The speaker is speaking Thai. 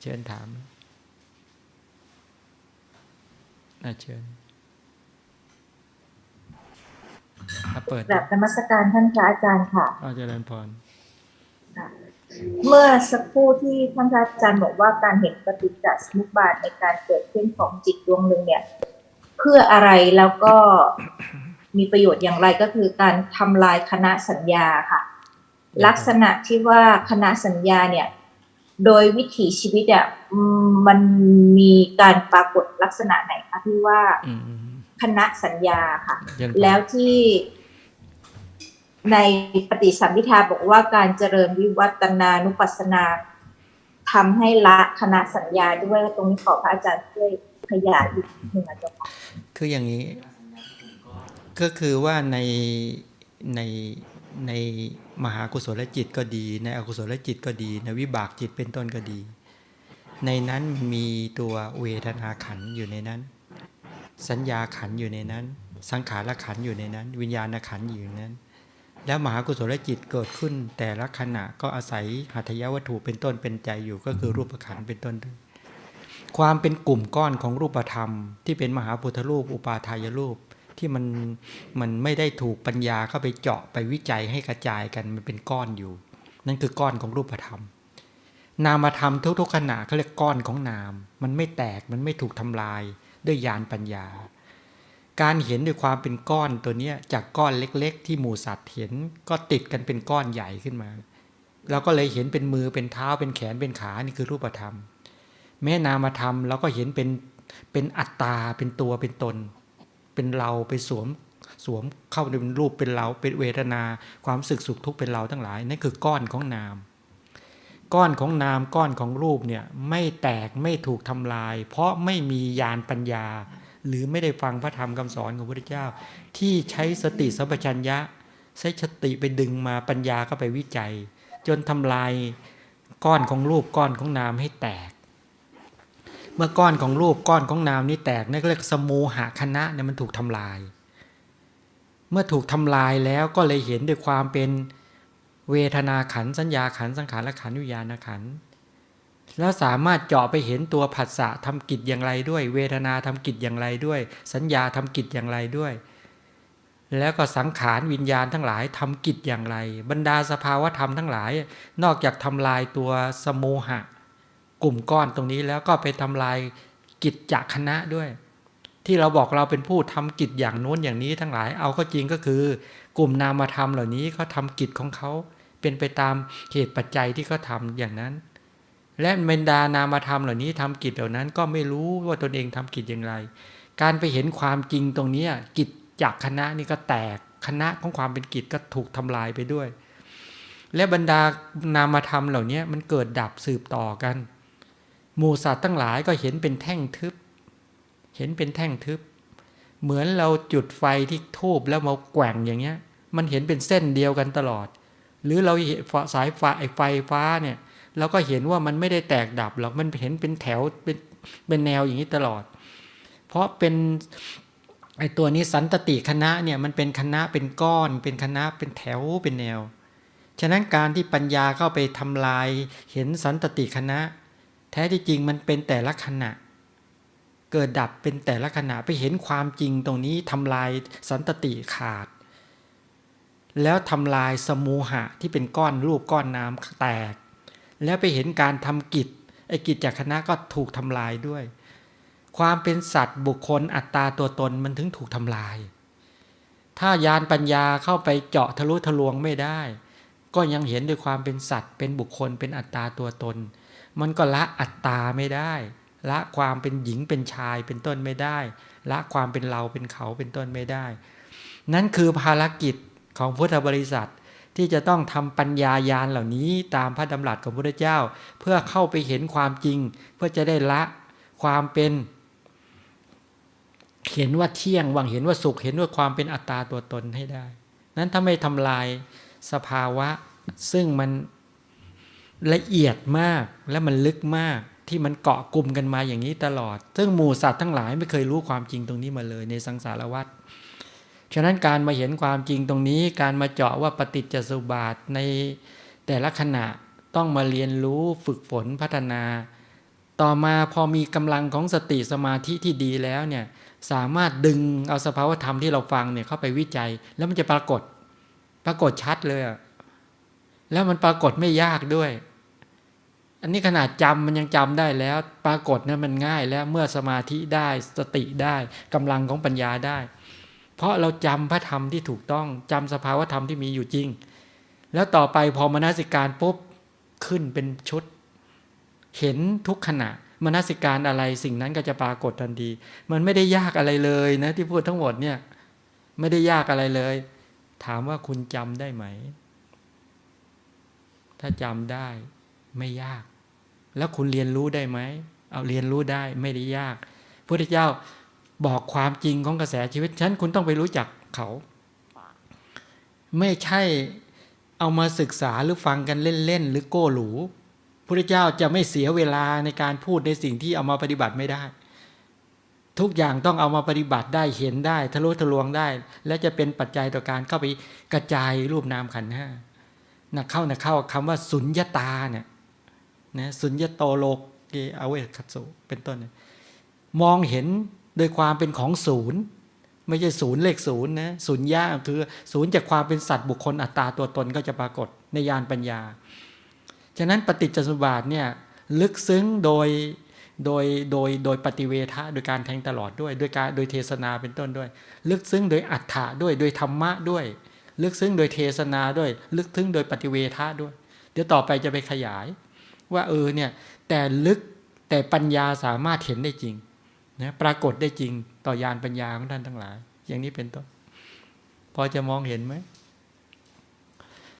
เชิญถามน่าเชิญอะเปิดกราบนมัสการท่านพระอาจารย์ค่ะอาจารย์พรเมื่อสักครู่ที่ท่านพระอาจารย์บอกว่าการเห็นปฏิจจสมุปบาทในการเกิดขึ้นของจิตดวงหนึ่งเนี่ย เพื่ออะไรแล้วก็มีประโยชน์อย่างไรก็คือการทำลายคณะสัญญาค่ะ ลักษณะที่ว่าคณะสัญญาเนี่ย โดยวิถีชีวิตอะอืมมันมีการปรากฏลักษณะไหนคะที่ว่าอืมอืมคณะสัญญาค่ะเจริญพรแล้วที่ในปฏิสัมพิทาบอกว่าการเจริญวิวัตนานุปัสสนาทำให้ละคณะสัญญาด้วยตรงนี้ขอพระอาจารย์ช่วยขยายอีกนิดหนึ่งอาจารย์ค่ะคืออย่างนี้ ก็คือว่าในใน ในมหากุศลจิตก็ดี ในอกุศลจิตก็ดีในวิบากจิตเป็นต้นก็ดี ในนั้นมีตัวเวทนาขันอยู่ในนั้น สัญญาขันอยู่ในนั้น สังขารขันอยู่ในนั้น วิญญาณขันอยู่ในนั้น แล้วมหากุศลจิตเกิดขึ้น แต่ละขณะก็อาศัยหัตถยวัตถุเป็นต้นเป็นใจอยู่ก็คือรูปขันเป็นต้นด้วยความเป็นกลุ่มก้อนของรูปธรรม ที่เป็นมหาพุทธรูป อุปาทายรูป ที่มันมันไม่ได้ถูกปัญญาเข้าไปเจาะไปวิจัยให้กระจายกันมันเป็นก้อนอยู่ นั่นคือก้อนของรูปธรรม นามธรรมทุกๆขณะเขาเรียกก้อนของนาม มันไม่แตกมันไม่ถูกทำลายด้วยญาณปัญญา การเห็นด้วยความเป็นก้อนตัวเนี้ยจากก้อนเล็ก ๆ ที่หมูสัตว์เห็นก็ติดกันเป็นก้อนใหญ่ขึ้นมาเราก็เลยเห็นเป็นมือเป็นเท้าเป็นแขนเป็นขานี่คือรูปธรรม แม้นามธรรมเราก็เห็นเป็นเป็นอัตตาเป็นตัวเป็นตน เป็นเราไปสวมสวมเข้าในรูปเป็นเราเป็นเวทนา ความสึกสุขทุกข์เป็นเราทั้งหลายนั่นคือก้อนของนาม ก้อนของนามก้อนของรูปเนี่ยไม่แตกไม่ถูกทำลาย เพราะไม่มียานปัญญา หรือไม่ได้ฟังพระธรรมคำสอนของพระพุทธเจ้า ที่ใช้สติสัมปชัญญะใช้สติไปดึงมาปัญญาก็ไปวิจัย จนทำลายก้อนของรูปก้อนของนามให้แตก เมื่อก้อนของรูปก้อนของนามนี้แตกนั่นก็เรียกสมูหะคณะเนี่ยมันถูกทำลาย เมื่อถูกทำลายแล้วก็เลยเห็นด้วยความเป็นเวทนาขันสัญญาขันสังขารขันวิญญาณขันแล้วสามารถเจาะไปเห็นตัวผัสสะทำกิจอย่างไรด้วย เวทนาทำกิจอย่างไรด้วย สัญญาทำกิจอย่างไรด้วย แล้วก็สังขารวิญญาณทั้งหลายทำกิจอย่างไร บรรดาสภาวธรรมทั้งหลาย นอกจากทำลายตัวสมูหะ กลุ่มก้อนตรงนี้แล้วก็ไปทำลายกิจจากคณะด้วย ที่เราบอกเราเป็นผู้ทำกิจอย่างโน้นอย่างนี้ทั้งหลายเอาก็จริงก็คือ กลุ่มนามธรรมเหล่านี้เขาทำกิจของเขาเป็นไปตามเหตุปัจจัยที่เขาทำอย่างนั้น และบรรดานามธรรมเหล่านี้ทำกิจเหล่านั้นก็ไม่รู้ว่าตนเองทำกิจอย่างไร การไปเห็นความจริงตรงนี้กิจจากคณะนี่ก็แตกคณะของความเป็นกิจก็ถูกทำลายไปด้วย และบรรดานามธรรมเหล่านี้มันเกิดดับสืบต่อกัน หมูสัตว์ทั้งหลายก็เห็นเป็นแท่งทึบ เห็นเป็นแท่งทึบ เหมือนเราจุดไฟที่ทูบแล้วมาแกว่งอย่างเงี้ย มันเห็นเป็นเส้นเดียวกันตลอด หรือเราเห็นสายไฟไฟฟ้าเนี่ยเราก็เห็นว่ามันไม่ได้แตกดับหรอกมันเห็นเป็นแถวเป็นเป็นแนวอย่างนี้ตลอด เพราะเป็นไอตัวนี้สันตติคณะเนี่ยมันเป็นคณะเป็นก้อน เป็นคณะเป็นแถวเป็นแนว ฉะนั้นการที่ปัญญาเข้าไปทำลายเห็นสันตติคณะ แท้ที่จริงมันเป็นแต่ละขณะ เกิดดับเป็นแต่ละขณะไปเห็นความจริงตรงนี้ทำลายสันตติขาด แล้วทำลายสมูหะที่เป็นก้อนรูปก้อนน้ำแตก แล้วไปเห็นการทำกิจไอ้กิจจากคณะก็ถูกทำลายด้วย ความเป็นสัตว์บุคคลอัตตาตัวตนมันถึงถูกทำลาย ถ้ายานปัญญาเข้าไปเจาะทะลุทะลวงไม่ได้ ก็ยังเห็นด้วยความเป็นสัตว์ เป็นบุคคลเป็นอัตตาตัวตน มันก็ละอัตตาไม่ได้ ละความเป็นหญิงเป็นชายเป็นต้นไม่ได้ ละความเป็นเราเป็นเขาเป็นต้นไม่ได้ นั่นคือภารกิจของพุทธบริษัทที่จะต้องทำปัญญายานเหล่านี้ตามพระดำรัสของพระเจ้า เพื่อเข้าไปเห็นความจริง เพื่อจะได้ละความเป็น เห็นว่าเที่ยงวังเห็นว่าสุขเห็นว่าความเป็นอัตตาตัวตนให้ได้ นั้นถ้าไม่ทำลายสภาวะ ซึ่งมัน ละเอียดมากและมันลึกมากที่มันเกาะกลุ่มกันมาอย่างนี้ตลอด ซึ่งหมู่สัตว์ทั้งหลายไม่เคยรู้ความจริงตรงนี้มาเลยในสังสารวัฏฉะนั้นการมาเห็นความจริงตรงนี้การมาเจาะว่าปฏิจจสุบาทในแต่ละขณะต้องมาเรียนรู้ฝึกฝนพัฒนา ต่อมาพอมีกำลังของสติสมาธิที่ดีแล้วเนี่ยสามารถดึงเอาสภาวธรรมที่เราฟังเนี่ยเข้าไปวิจัย แล้วมันจะปรากฏ ปรากฏชัดเลยแล้วมันปรากฏไม่ยากด้วย อันนี้ขนาดจำมันยังจำได้แล้ว ปรากฏเนี่ยมันง่ายแล้วเมื่อสมาธิได้สติได้กำลังของปัญญาได้ เพราะเราจำพระธรรมที่ถูกต้องจำสภาวธรรมที่มีอยู่จริง แล้วต่อไปพอมนสิการปุ๊บขึ้นเป็นชุด เห็นทุกขณะมนสิการอะไรสิ่งนั้นก็จะปรากฏทันที มันไม่ได้ยากอะไรเลยนะที่พูดทั้งหมดเนี่ยไม่ได้ยากอะไรเลย ถามว่าคุณจำได้ไหม ถ้าจำได้ไม่ยาก แล้วคุณเรียนรู้ได้ไหม เอาเรียนรู้ได้ไม่ได้ยากพระพุทธเจ้าบอกความจริงของกระแสชีวิตฉะนั้นคุณต้องไปรู้จักเขา ไม่ใช่เอามาศึกษาหรือฟังกันเล่นๆหรือโก้หรูพระเจ้าจะไม่เสียเวลาในการพูดในสิ่งที่เอามาปฏิบัติไม่ได้ ทุกอย่างต้องเอามาปฏิบัติได้เห็นได้ ทะลุทะลวงได้ และจะเป็นปัจจัยต่อการเข้าไปกระจายรูปนามขันห้านะเข้านะเข้าคำว่าสุญญตาเนี่ย นะสุญญโตโลกเกอเวคัตสุเป็นต้น มองเห็นโดยความเป็นของศูนย์ ไม่ใช่ศูนย์เลขศูนย์นะศูนย์ย่าคือศูนย์จากความเป็นสัตว์บุคคลอัตตาตัวตนก็จะปรากฏในญาณปัญญา ฉะนั้นปฏิจจสมุปบาทเนี่ยลึกซึ้งโดยโดยโดยโดยปฏิเวทะโดยการแทงตลอดด้วยโดยการโดยเทศนาเป็นต้นด้วย ลึกซึ้งโดยอัฏฐะด้วยโดยธรรมะด้วย ลึกซึ้งโดยเทศนาด้วย ลึกซึ้งโดยปฏิเวทะด้วย เดี๋ยวต่อไปจะไปขยาย ว่าเออเนี่ยแต่ลึกแต่ปัญญาสามารถเห็นได้จริงนะปรากฏได้จริงต่อยานปัญญาของท่านทั้งหลาย อย่างนี้เป็นต้นพอจะมองเห็นไหม